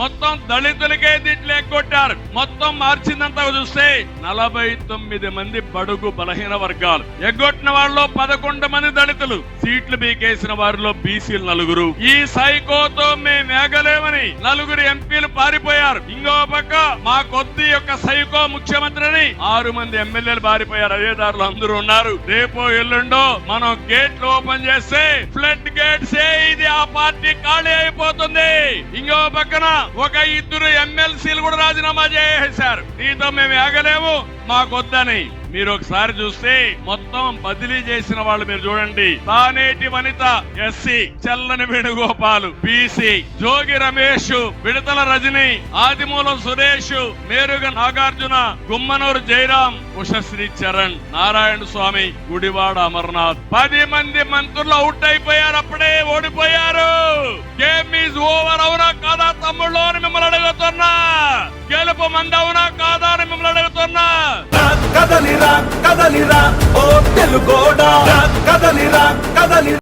మొత్తం దళితులకే దీంట్లో ఎగ్గొట్టారు మొత్తం మార్చిందంతా చూస్తే నలభై తొమ్మిది మంది బడుగు బలహీన వర్గాలు. ఎగ్గొట్టిన వాళ్ళలో పదకొండు మంది దళితులు. సీట్లు బీకేసిన వారిలో బీసీలు నలుగురు. ఈ సైకోతో మేము వేగలేమని నలుగురు ఎంపీలు పారిపోయారు. ఇంకో పక్క మా కొద్ది యొక్క సైకో ముఖ్యమంత్రిని ఆరు మంది ఎమ్మెల్యేలు పారిపోయారు. అదేదారులు అందరూ ఉన్నారు. రేపో ఎల్లుండో మనం గేట్లు ఓపెన్ చేస్తే ఫ్లడ్ గేట్స్ ఇది ఆ పార్టీ ఖాళీ అయిపోతుంది. పక్కన ఒక ఇద్దరు ఎమ్మెల్సీలు కూడా రాజీనామా చేసేశారు. దీంతో మేము ఆగలేము మాకొద్దని మీరు ఒకసారి చూస్తే మొత్తం బదిలీ చేసిన వాళ్ళు మీరు చూడండి. తానేటి వనిత ఎస్సీ చల్లని వేణుగోపాలు బీసీ జోగి రమేష్ విడతల రజని ఆదిమూలం సురేష్ మేరుగ నాగార్జున గుమ్మనూరు జయరాం ఉషశ్రీ చరణ్ నారాయణ స్వామి గుడివాడ అమర్నాథ్. పది మంది మంత్రులు అవుట్ అయిపోయారు అప్పుడే ఓడిపోయారు. తమ్ముళ్ళు అని మిమ్మల్ని అడుగుతున్నా. గెలుపు మంది అవునా కాదా అని మిమ్మల్ని అడుగుతున్నా. కదలిరా కదలిరా. ఓ తెలుగోడా. రా, కదలిరా కదలి